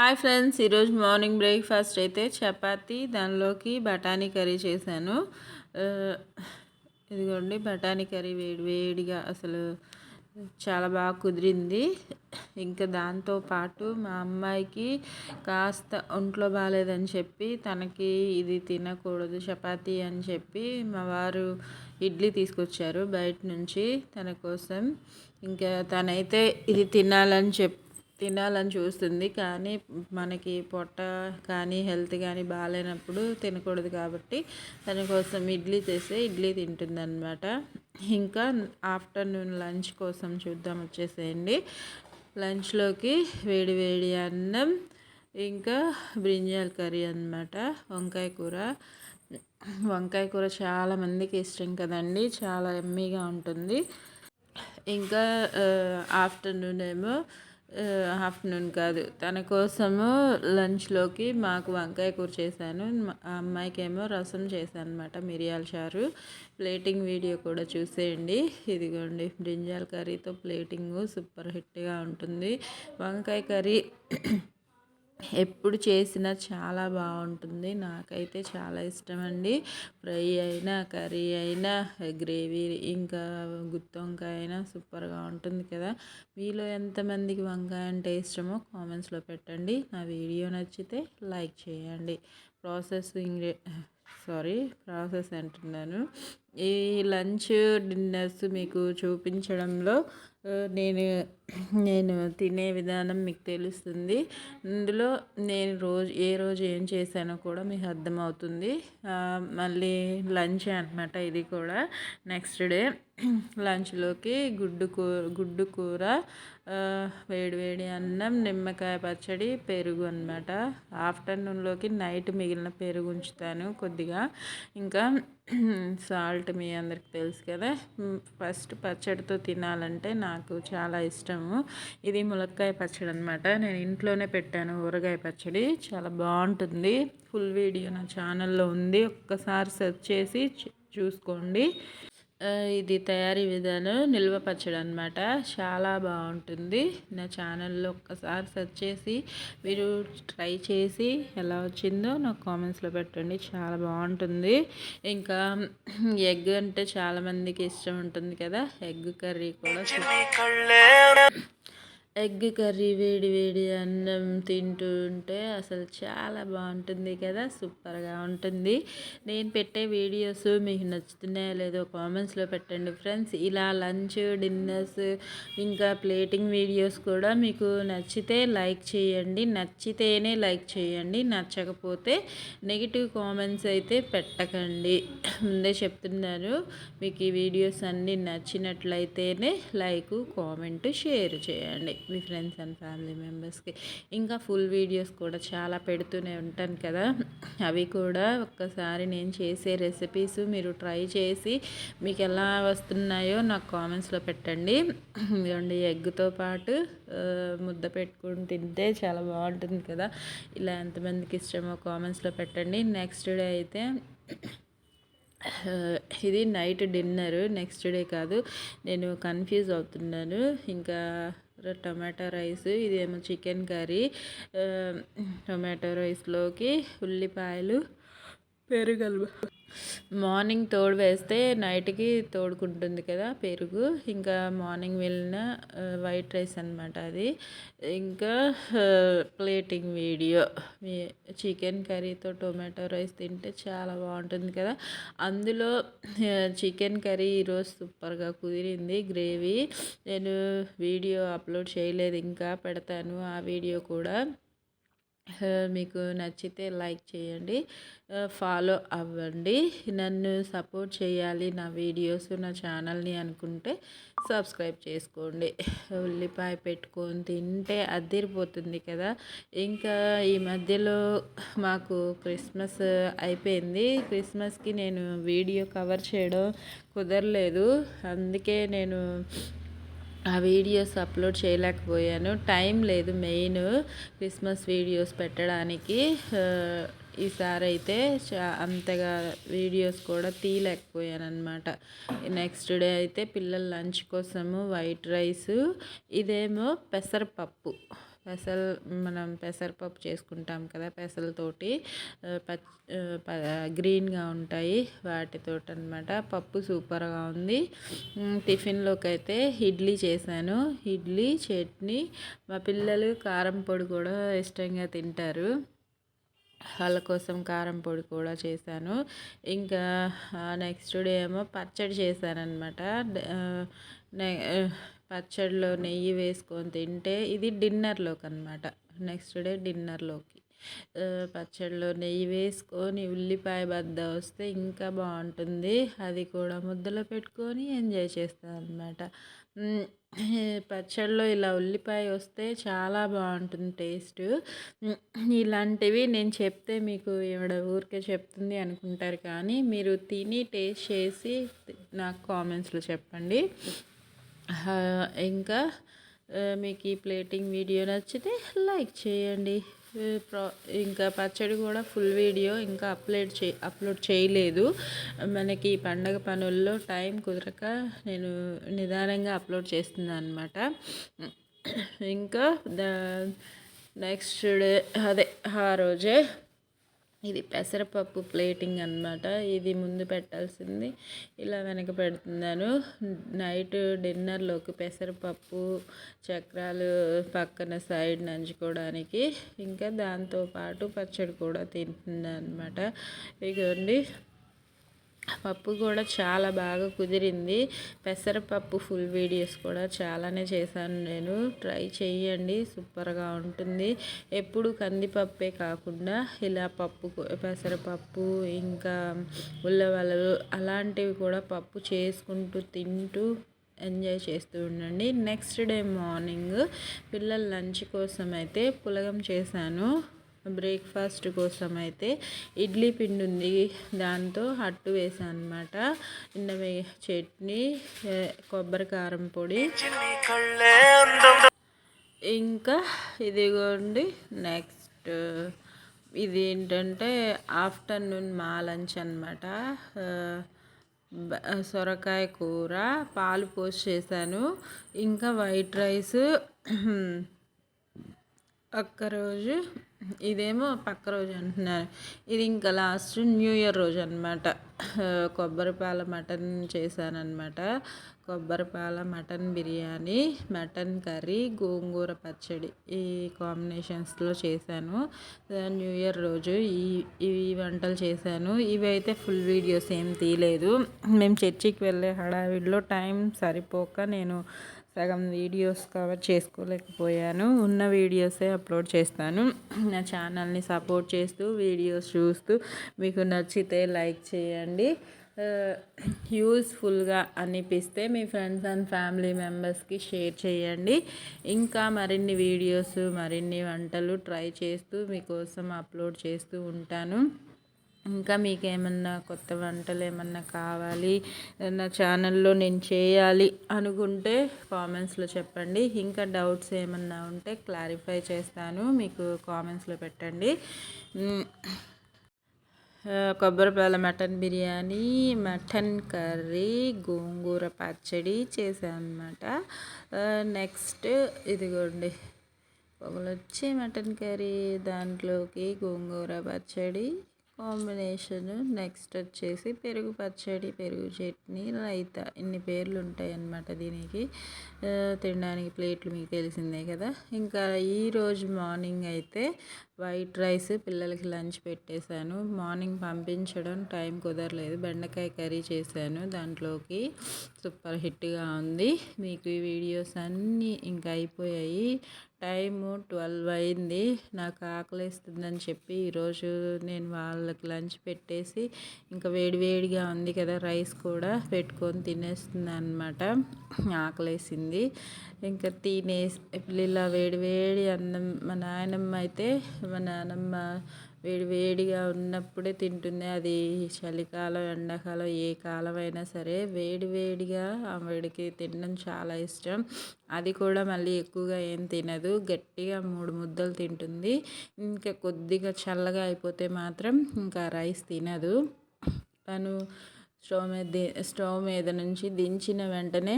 Hi friends ఈరోజు morning breakfast అయితే చపాతి దానిలోకి బఠానీ కర్రీ చేశాను. ఇదిగోండి బఠానీ కర్రీ వేడి వేడిగా అసలు చాలా బాగా కుదిరింది. ఇంకా దాంతో పాటు మా అమ్మాయికి కాస్త ఒంట్లో బాగాలేదని చెప్పి తనకి ఇది తినకూడదు చపాతీ అని చెప్పి మా వారు ఇడ్లీ తీసుకొచ్చారు బయట నుంచి తన కోసం. ఇంకా తనైతే ఇది తినాలని చెప్పి తినాలని చూస్తుంది. కానీ మనకి పొట్ట కానీ హెల్త్ కానీ బాగాలేనప్పుడు తినకూడదు కాబట్టి దానికోసం ఇడ్లీ చేస్తే ఇడ్లీ తింటుంది అనమాట ఇంకా ఆఫ్టర్నూన్ లంచ్ కోసం చూద్దాం వచ్చేసేయండి. లంచ్లోకి వేడి వేడి అన్నం ఇంకా బ్రింజాల్ కర్రీ అనమాట వంకాయ కూర. వంకాయ కూర చాలామందికి ఇష్టం కదండి. చాలా ఎమ్మీగా ఉంటుంది. ఇంకా ఆఫ్టర్నూన్ ఏమో ఆఫ్టర్నూన్ కాదు. తన కోసము లంచ్లోకి మాకు వంకాయ కూర చేశాను. అమ్మాయికి ఏమో రసం చేశాను అనమాట మిరియాల చారు. ప్లేటింగ్ వీడియో కూడా చూసేయండి. ఇదిగోండి బ్రింజాల్ కర్రీతో ప్లేటింగ్ సూపర్ హిట్గా ఉంటుంది. వంకాయ కర్రీ ఎప్పుడు చేసినా చాలా బాగుంటుంది. నాకైతే చాలా ఇష్టం అండి ఫ్రై అయినా కర్రీ అయినా గ్రేవీ ఇంకా గుత్తి వంకాయ అయినా సూపర్గా ఉంటుంది కదా. మీలో ఎంతమందికి వంకాయ అంటే ఇష్టమో కామెంట్స్లో పెట్టండి. నా వీడియో నచ్చితే లైక్ చేయండి. ప్రాసెస్ ఇంగ్రీ సారీ ప్రాసెస్ అంటున్నాను. ఈ లంచ్ డిన్నర్స్ మీకు చూపించడంలో నేను నేను తినే విధానం మీకు తెలుస్తుంది. ఇందులో నేను రోజు ఏ రోజు ఏం చేశానో కూడా మీకు అర్థమవుతుంది. మళ్ళీ లంచ్ అనమాట ఇది కూడా. Next day. లంచ్లోకి గుడ్డు కూర గుడ్డు కూర వేడి వేడి అన్నం నిమ్మకాయ పచ్చడి పెరుగు అనమాట ఆఫ్టర్నూన్లోకి నైట్ మిగిలిన పెరుగు ఉంచుతాను కొద్దిగా. ఇంకా సాల్ట్ మీ అందరికి తెలుసు కదా ఫస్ట్ పచ్చడితో తినాలంటే నాకు చాలా ఇష్టము. ఇది ములక్కాయ పచ్చడి అనమాట నేను ఇంట్లోనే పెట్టాను ఊరగాయ పచ్చడి. చాలా బాగుంటుంది. ఫుల్ వీడియో నా ఛానల్లో ఉంది. ఒక్కసారి సెర్చ్ చేసి చూసుకోండి. ఇది తయారీ విధానం నిల్వ పచ్చడి అనమాట చాలా బాగుంటుంది. నా ఛానల్లో ఒక్కసారి సెర్చ్ చేసి మీరు ట్రై చేసి ఎలా వచ్చిందో నాకు కామెంట్స్లో పెట్టండి. చాలా బాగుంటుంది. ఇంకా ఎగ్ అంటే చాలామందికి ఇష్టం ఉంటుంది కదా. ఎగ్ కర్రీ కూడా ఎగ్ కర్రీ వేడి వేడి అన్నం తింటూ ఉంటే అసలు చాలా బాగుంటుంది కదా సూపర్గా ఉంటుంది. నేను పెట్టే వీడియోస్ మీకు నచ్చుతున్నాయో లేదో కామెంట్స్లో పెట్టండి ఫ్రెండ్స్. ఇలా లంచ్ డిన్నర్స్ ఇంకా ప్లేటింగ్ వీడియోస్ కూడా మీకు నచ్చితే లైక్ చేయండి నచ్చితేనే లైక్ చేయండి నచ్చకపోతే నెగిటివ్ కామెంట్స్ అయితే పెట్టకండి. ముందే చెప్తున్నారు మీకు ఈ వీడియోస్ అన్నీ నచ్చినట్లయితేనే లైక్ కామెంట్ షేర్ చేయండి. మీ ఫ్రెండ్స్ అండ్ ఫ్యామిలీ మెంబర్స్కి. ఇంకా ఫుల్ వీడియోస్ కూడా చాలా పెడుతూనే ఉంటాను కదా. అవి కూడా ఒక్కసారి నేను చేసే రెసిపీస్ మీరు ట్రై చేసి మీకు ఎలా వస్తున్నాయో నాకు కామెంట్స్లో పెట్టండి. ఇదండి ఎగ్తో పాటు ముద్ద పెట్టుకుని తింటే చాలా బాగుంటుంది కదా. ఇలా ఎంతమందికి ఇష్టమో కామెంట్స్లో పెట్టండి. నెక్స్ట్ డే అయితే ఇది నైట్ డిన్నర్ నెక్స్ట్ డే కాదు. నేను కన్ఫ్యూజ్ అవుతున్నాను. ఇంకా టమాటా రైస్ ఇదేమో చికెన్ కర్రీ టమాటో రైస్లోకి ఉల్లిపాయలు పెరుగలు మార్నింగ్ తోడు వేస్తే నైట్కి తోడుకుంటుంది కదా పెరుగు. ఇంకా మార్నింగ్ వెళ్ళిన వైట్ రైస్ అనమాట అది. ఇంకా ప్లేటింగ్ వీడియో. చికెన్ కర్రీతో టొమాటో రైస్ తింటే చాలా బాగుంటుంది కదా. అందులో చికెన్ కర్రీ ఈరోజు సూపర్గా కుదిరింది. గ్రేవీ. నేను వీడియో అప్లోడ్ చేయలేదు ఇంకా పెడతాను ఆ వీడియో కూడా. మీకు నచ్చితే లైక్ చేయండి. ఫాలో అవ్వండి. నన్ను సపోర్ట్ చేయాలి నా వీడియోస్ నా ఛానల్ని అనుకుంటే సబ్స్క్రైబ్ చేసుకోండి. ఉల్లిపాయ పెట్టుకొని తింటే అద్దరిపోతుంది కదా. ఇంకా ఈ మధ్యలో మాకు క్రిస్మస్ అయిపోయింది. క్రిస్మస్కి నేను వీడియో కవర్ చేయడం కుదరలేదు. అందుకే నేను ఆ వీడియోస్ అప్లోడ్ చేయలేకపోయాను. టైం లేదు మెయిన్ క్రిస్మస్ వీడియోస్ పెట్టడానికి. ఈసారి అయితే అంతగా వీడియోస్ కూడా తీయలేకపోయాను అనమాట నెక్స్ట్ డే అయితే పిల్లల లంచ్ కోసము వైట్ రైస్ ఇదేమో పెసరపప్పు. పెసలు మనం పెసరపప్పు చేసుకుంటాం కదా పెసలతోటి ప గ్రీన్గా ఉంటాయి వాటితోటి అనమాట పప్పు సూపర్గా ఉంది. టిఫిన్లోకి అయితే ఇడ్లీ చేశాను. ఇడ్లీ చట్నీ మా పిల్లలు కారం పొడి కూడా ఇష్టంగా తింటారు. వాళ్ళ కోసం కారం పొడి కూడా చేశాను. ఇంకా నెక్స్ట్ డే ఏమో పచ్చడి చేశాను అనమాట పచ్చడిలో నెయ్యి వేసుకొని తింటే ఇది డిన్నర్లోకి అనమాట నెక్స్ట్ డే డిన్నర్లోకి పచ్చడిలో నెయ్యి వేసుకొని ఉల్లిపాయ బద్ద వస్తే ఇంకా బాగుంటుంది. అది కూడా ముద్దలో పెట్టుకొని ఎంజాయ్ చేస్తాను అనమాట పచ్చడిలో ఇలా ఉల్లిపాయ వస్తే చాలా బాగుంటుంది టేస్ట్ ఇలాంటివి నేను చెప్తే మీకు ఎవడ ఊరికే చెప్తుంది అనుకుంటారు కానీ మీరు తిని టేస్ట్ చేసి నాకు కామెంట్స్లో చెప్పండి. ఇంకా మీకు ఈ ప్లేటింగ్ వీడియో నచ్చితే లైక్ చేయండి. ఇంకా పచ్చడి కూడా ఫుల్ వీడియో ఇంకా అప్లోడ్ చే అప్లోడ్ చేయలేదు. మనకి ఈ పండగ పనుల్లో టైం కుదరక నేను నిదానంగా అప్లోడ్ చేస్తున్నాను అనమాట ఇంకా నెక్స్ట్ డే అదే ఆ రోజే ఇది పెసరపప్పు ప్లేటింగ్ అనమాట ఇది ముందు పెట్టాల్సింది. ఇలా వెనక పెడుతున్నాను. నైట్ డిన్నర్లోకి పెసరపప్పు చక్రాలు పక్కన సైడ్ నంచుకోవడానికి. ఇంకా దాంతోపాటు పచ్చడి కూడా తింటున్నాను అనమాట ఇగోండి పప్పు కూడా చాలా బాగా కుదిరింది. పెసరపప్పు ఫుల్ వీడియోస్ కూడా చాలానే చేశాను నేను. ట్రై చేయండి సూపర్గా ఉంటుంది. ఎప్పుడు కందిపప్పే కాకుండా ఇలా పప్పు పెసరపప్పు ఇంకా ఉల్లవలలు అలాంటివి కూడా పప్పు చేసుకుంటూ తింటూ ఎంజాయ్ చేస్తూ ఉండండి. నెక్స్ట్ డే మార్నింగ్ పిల్లల లంచ్ కోసం అయితే పులగం చేశాను. బ్రేక్ఫాస్ట్ కోసం అయితే ఇడ్లీ పిండి ఉంది. దాంతో అట్టు వేసాను అనమాట నిన్న చట్నీ కొబ్బరి కారం పొడి. ఇంకా ఇదిగోండి నెక్స్ట్ ఇది ఏంటంటే ఆఫ్టర్నూన్ మా లంచ్ అనమాట సొరకాయ కూర పాలు పోసి చేశాను. ఇంకా వైట్ రైస్ ఒక్కరోజు ఇదేమో పక్క రోజు అంటున్నారు. ఇది ఇంకా లాస్ట్ న్యూ ఇయర్ రోజు అనమాట కొబ్బరిపాల మటన్ చేశానమాట కొబ్బరిపాల mutton biryani mutton curry gongura పచ్చడి ఈ కాంబినేషన్స్లో చేశాను. న్యూ ఇయర్ రోజు ఈ ఈ వంటలు చేశాను. ఇవి అయితే ఫుల్ వీడియోస్ ఏం తీయలేదు. మేము చర్చికి వెళ్ళే హడావిడిలో టైం సరిపోక నేను సగం వీడియోస్ కవర్ చేసుకోలేకపోయాను. ఉన్న వీడియోసే అప్లోడ్ చేస్తాను. నా ఛానల్ని సపోర్ట్ చేస్తూ వీడియోస్ చూస్తూ మీకు నచ్చితే లైక్ చేయండి. యూస్ఫుల్గా అనిపిస్తే మీ ఫ్రెండ్స్ అండ్ ఫ్యామిలీ మెంబర్స్కి షేర్ చేయండి. ఇంకా మరిన్ని వీడియోస్ మరిన్ని వంటలు ట్రై చేస్తూ మీకోసం అప్లోడ్ చేస్తూ ఉంటాను. ఇంకా మీకు ఏమన్నా కొత్త వంటలు ఏమన్నా కావాలి నా ఛానల్లో నేను చేయాలి అనుకుంటే కామెంట్స్లో చెప్పండి. ఇంకా డౌట్స్ ఏమన్నా ఉంటే క్లారిఫై చేస్తాను మీకు కామెంట్స్లో పెట్టండి. కొబ్బరిపాల mutton biryani mutton curry gongura పచ్చడి చేశాను అనమాట నెక్స్ట్ ఇదిగోండి పొగలొచ్చి మటన్ కర్రీ దాంట్లోకి గోంగూర పచ్చడి కాంబినేషన్ నెక్స్ట్ వచ్చేసి పెరుగు పచ్చడి పెరుగు చట్నీ రైతా ఇన్ని పేర్లు ఉంటాయి అన్నమాట దీనికి తినడానికి ప్లేట్లు మీకు తెలిసిందే కదా. ఇంకా ఈరోజు మార్నింగ్ అయితే వైట్ రైస్ పిల్లలకి లంచ్ పెట్టేశాను. మార్నింగ్ పంపించడం టైం కుదరలేదు. బెండకాయ కర్రీ చేశాను. దాంట్లోకి సూపర్ హిట్గా ఉంది. మీకు ఈ వీడియోస్ అన్నీ ఇంకా అయిపోయాయి. టైము ట్వెల్వ్ అయింది. నాకు ఆకలిస్తుందని చెప్పి ఈరోజు నేను వాళ్ళకి లంచ్ పెట్టేసి ఇంకా వేడివేడిగా ఉంది కదా రైస్ కూడా పెట్టుకొని తినేస్తుంది అనమాట ఆకలేసింది. ఇంకా తినేసి ఇలా వేడివేడి అన్నం మా నాయనమ్మ అయితే మా నానమ్మ వేడి వేడిగా ఉన్నప్పుడే తింటుంది. అది చలికాలం ఎండాకాలం ఏ కాలం అయినా సరే వేడి వేడిగా ఆవిడకి తినడం చాలా ఇష్టం. అది కూడా మళ్ళీ ఎక్కువగా ఏం తినదు. గట్టిగా మూడు ముద్దలు తింటుంది. ఇంకా కొద్దిగా చల్లగా అయిపోతే మాత్రం ఇంకా రైస్ తినదు. తను స్టవ్ మీద స్టవ్ మీద నుంచి దించిన వెంటనే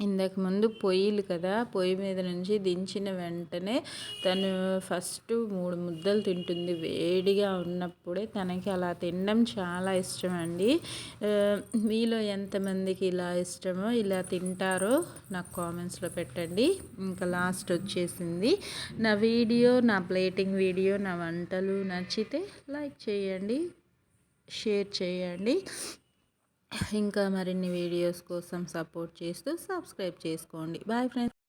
ఇంతకు ముందు పొయ్యిలు కదా పొయ్యి మీద నుంచి దించిన వెంటనే తను ఫస్ట్ మూడు ముద్దలు తింటుంది. వేడిగా ఉన్నప్పుడే తనకి అలా తినడం చాలా ఇష్టం అండి మీలో ఎంతమందికి ఇలా ఇష్టమో ఇలా తింటారో నాకు కామెంట్స్లో పెట్టండి. ఇంకా లాస్ట్ వచ్చేసింది. నా వీడియో నా ప్లేటింగ్ వీడియో నా వంటలు నచ్చితే లైక్ చేయండి షేర్ చేయండి. ఇంకా మరిన్ని వీడియోస్ కోసం సపోర్ట్ చేస్తూ సబ్స్క్రైబ్ చేసుకోండి. Bye friends.